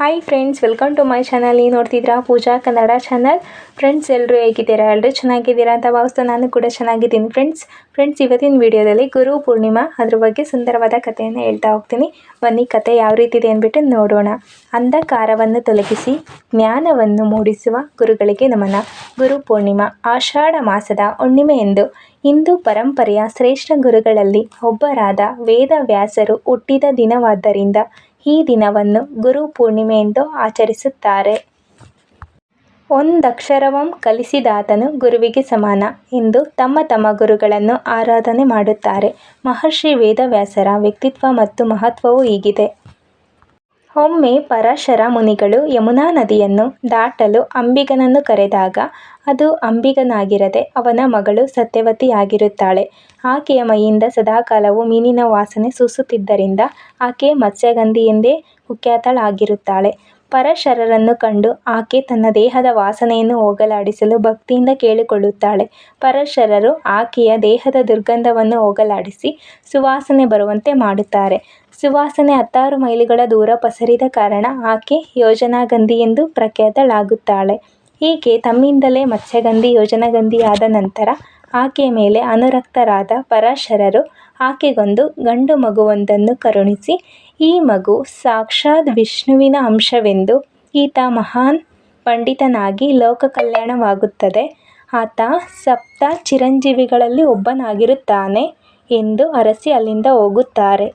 Hi friends welcome to my channel ನೀವು ನೋಡ್ತಿದ್ದೀರಾ ಪೂಜಾ Kannada channel friends ಎಲ್ಲರೂ ಹೇಗಿದ್ದೀರಾ? ಎಲ್ಲರೂ ಚೆನ್ನಾಗಿದ್ದೀರಾ ಅಂತ ಭಾವಿಸ್ತಾ ನಾನು ಕೂಡ ಚೆನ್ನಾಗಿದ್ದೀನಿ ಫ್ರೆಂಡ್ಸ್ ಫ್ರೆಂಡ್ಸ್ ಇವತ್ತಿನ ವಿಡಿಯೋದಲ್ಲಿ ಗುರು ಪೂರ್ಣಿಮಾ ಅದ್ರ ಬಗ್ಗೆ ಸುಂದರವಾದ ಕಥೆಯನ್ನು ಹೇಳ್ತಾ ಹೋಗ್ತೀನಿ. ಬನ್ನಿ ಕತೆ ಯಾವ ರೀತಿ ಇದೆ ಅಂದ್ಬಿಟ್ಟು ನೋಡೋಣ. ಅಂಧಕಾರವನ್ನು ತೊಲಗಿಸಿ, ಜ್ಞಾನವನ್ನು ಮೂಡಿಸುವ ಗುರುಗಳಿಗೆ ನಮನ. ಗುರು ಪೂರ್ಣಿಮಾ, ಆಷಾಢ ಮಾಸದ ಹುಣ್ಣಿಮೆ ಎಂದು ಹಿಂದೂ ಪರಂಪರೆಯ ಶ್ರೇಷ್ಠ ಗುರುಗಳಲ್ಲಿ ಒಬ್ಬರಾದ ವೇದವ್ಯಾಸರು ಹುಟ್ಟಿದ ದಿನವಾದ್ದರಿಂದ ಈ ದಿನವನ್ನು ಗುರು ಪೂರ್ಣಿಮೆ ಎಂದು ಆಚರಿಸುತ್ತಾರೆ. ಒಂದಕ್ಷರವಂ ಕಲಿಸಿದಾತನು ಗುರುವಿಗೆ ಸಮಾನ ಎಂದು ತಮ್ಮ ತಮ್ಮ ಗುರುಗಳನ್ನು ಆರಾಧನೆ ಮಾಡುತ್ತಾರೆ. ಮಹರ್ಷಿ ವೇದವ್ಯಾಸರ ವ್ಯಕ್ತಿತ್ವ ಮತ್ತು ಮಹತ್ವವು ಹೀಗಿದೆ. ಒಮ್ಮೆ ಪರಾಶರ ಮುನಿಗಳು ಯಮುನಾ ನದಿಯನ್ನು ದಾಟಲು ಅಂಬಿಗನನ್ನು ಕರೆದಾಗ, ಅದು ಅಂಬಿಗನಾಗಿರದೆ ಅವನ ಮಗಳು ಸತ್ಯವತಿಯಾಗಿರುತ್ತಾಳೆ. ಆಕೆಯ ಮೈಯಿಂದ ಸದಾಕಾಲವು ಮೀನಿನ ವಾಸನೆ ಸೂಸುತ್ತಿದ್ದರಿಂದ ಆಕೆ ಮತ್ಸ್ಯಗಂಧಿ ಎಂದೇ ಕುಖ್ಯಾತಳಾಗಿರುತ್ತಾಳೆ. ಪರಶರರನ್ನು ಕಂಡು ಆಕೆ ತನ್ನ ದೇಹದ ವಾಸನೆಯನ್ನು ಹೋಗಲಾಡಿಸಲು ಭಕ್ತಿಯಿಂದ ಕೇಳಿಕೊಳ್ಳುತ್ತಾಳೆ. ಪರಶರರು ಆಕೆಯ ದೇಹದ ದುರ್ಗಂಧವನ್ನು ಹೋಗಲಾಡಿಸಿ ಸುವಾಸನೆ ಬರುವಂತೆ ಮಾಡುತ್ತಾರೆ. ಸುವಾಸನೆ ಹತ್ತಾರು ಮೈಲಿಗಳ ದೂರ ಪಸರಿದ ಕಾರಣ ಆಕೆ ಯೋಜನಾಗಂಧಿ ಎಂದು ಪ್ರಖ್ಯಾತಳಾಗುತ್ತಾಳೆ. ಹೀಗೆ ತಮ್ಮಿಂದಲೇ ಮತ್ಸ್ಯಗಂಧಿ ಯೋಜನಗಂಧಿಯಾದ ನಂತರ ಆಕೆಯ ಮೇಲೆ ಅನುರಕ್ತರಾದ ಪರಾಶರರು ಆಕೆಗೊಂದು ಗಂಡು ಮಗುವೊಂದನ್ನು ಕರುಣಿಸಿ, ಈ ಮಗು ಸಾಕ್ಷಾತ್ ವಿಷ್ಣುವಿನ ಅಂಶವೆಂದು ಈತ ಮಹಾನ್ ಪಂಡಿತನಾಗಿ ಲೋಕ ಕಲ್ಯಾಣವಾಗುತ್ತದೆ ಆತ ಸಪ್ತ ಚಿರಂಜೀವಿಗಳಲ್ಲಿ ಒಬ್ಬನಾಗಿರುತ್ತಾನೆ ಎಂದು ಅರಸಿ ಅಲ್ಲಿಂದ ಹೋಗುತ್ತಾರೆ.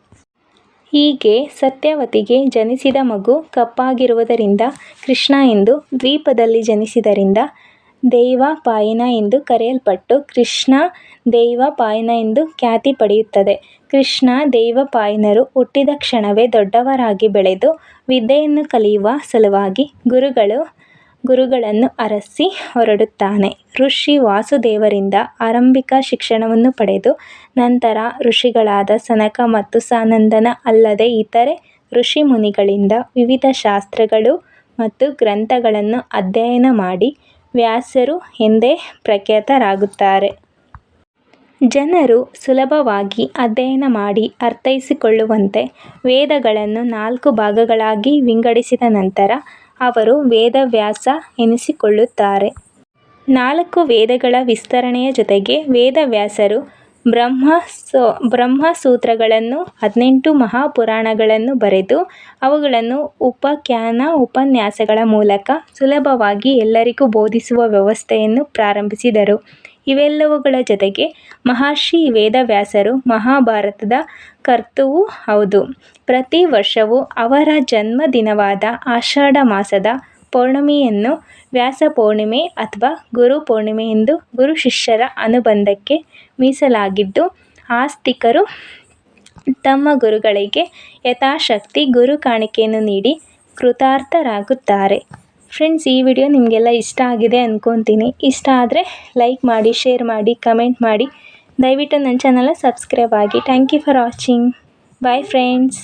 ಹೀಗೆ ಸತ್ಯವತಿಗೆ ಜನಿಸಿದ ಮಗು ಕಪ್ಪಾಗಿರುವುದರಿಂದ, ಕೃಷ್ಣ ಎಂದು ದ್ವೀಪದಲ್ಲಿ ಜನಿಸಿದ್ದರಿಂದ ದೈವಪಾಯನ ಎಂದು ಕರೆಯಲ್ಪಟ್ಟು ಕೃಷ್ಣ ದೈವಪಾಯನ ಎಂದು ಖ್ಯಾತಿ ಪಡೆಯುತ್ತದೆ. ಕೃಷ್ಣ ದೈವಪಾಯನರು ಹುಟ್ಟಿದ ಕ್ಷಣವೇ ದೊಡ್ಡವರಾಗಿ ಬೆಳೆದು ವಿದ್ಯೆಯನ್ನು ಕಲಿಯುವ ಸಲುವಾಗಿ ಗುರುಗಳು ಗುರುಗಳನ್ನು ಅರಸಿ ಹೊರಡುತ್ತಾನೆ. ಋಷಿ ವಾಸುದೇವರಿಂದ ಆರಂಭಿಕ ಶಿಕ್ಷಣವನ್ನು ಪಡೆದು ನಂತರ ಋಷಿಗಳಾದ ಸನಕ ಮತ್ತು ಸಾನಂದನ ಅಲ್ಲದೆ ಇತರೆ ಋಷಿ ಮುನಿಗಳಿಂದ ವಿವಿಧ ಶಾಸ್ತ್ರಗಳು ಮತ್ತು ಗ್ರಂಥಗಳನ್ನು ಅಧ್ಯಯನ ಮಾಡಿ ವ್ಯಾಸರು ಎಂದೇ ಪ್ರಖ್ಯಾತರಾಗುತ್ತಾರೆ. ಜನರು ಸುಲಭವಾಗಿ ಅಧ್ಯಯನ ಮಾಡಿ ಅರ್ಥೈಸಿಕೊಳ್ಳುವಂತೆ ವೇದಗಳನ್ನು ನಾಲ್ಕು ಭಾಗಗಳಾಗಿ ವಿಂಗಡಿಸಿದ ನಂತರ ಅವರು ವೇದವ್ಯಾಸ ಎನಿಸಿಕೊಳ್ಳುತ್ತಾರೆ. ನಾಲ್ಕು ವೇದಗಳ ವಿಸ್ತರಣೆಯ ಜೊತೆಗೆ ವೇದವ್ಯಾಸರು ಬ್ರಹ್ಮ ಸೋ, ಬ್ರಹ್ಮಸೂತ್ರಗಳನ್ನು, ಹದಿನೆಂಟು ಮಹಾಪುರಾಣಗಳನ್ನು ಬರೆದು ಅವುಗಳನ್ನು ಉಪಖ್ಯಾನ ಉಪನ್ಯಾಸಗಳ ಮೂಲಕ ಸುಲಭವಾಗಿ ಎಲ್ಲರಿಗೂ ಬೋಧಿಸುವ ವ್ಯವಸ್ಥೆಯನ್ನು ಪ್ರಾರಂಭಿಸಿದರು. ಇವೆಲ್ಲವುಗಳ ಜೊತೆಗೆ ಮಹರ್ಷಿ ವೇದವ್ಯಾಸರು ಮಹಾಭಾರತದ ಕರ್ತೃವೂ ಹೌದು. ಪ್ರತಿ ವರ್ಷವೂ ಅವರ ಜನ್ಮದಿನವಾದ ಆಷಾಢ ಮಾಸದ ಪೌರ್ಣಮಿಯನ್ನು ವ್ಯಾಸ ಪೌರ್ಣಿಮೆ ಅಥವಾ ಗುರು ಪೌರ್ಣಿಮೆ ಎಂದು ಗುರು ಶಿಷ್ಯರ ಅನುಬಂಧಕ್ಕೆ ಮೀಸಲಾಗಿದ್ದು, ಆಸ್ತಿಕರು ತಮ್ಮ ಗುರುಗಳಿಗೆ ಯಥಾಶಕ್ತಿ ಗುರು ಕಾಣಿಕೆಯನ್ನು ನೀಡಿ ಕೃತಾರ್ಥರಾಗುತ್ತಾರೆ. ಫ್ರೆಂಡ್ಸ್ ಈ ವಿಡಿಯೋ ನಿಮಗೆಲ್ಲ ಇಷ್ಟ ಆಗಿದೆ ಅಂದ್ಕೊತೀನಿ ಇಷ್ಟ ಆದರೆ ಲೈಕ್ ಮಾಡಿ ಶೇರ್ ಮಾಡಿ ಕಮೆಂಟ್ ಮಾಡಿ. ದಯವಿಟ್ಟು ನನ್ನ ಚಾನಲ್ನ ಸಬ್ಸ್ಕ್ರೈಬ್ ಆಗಿ. Thank you for watching bye friends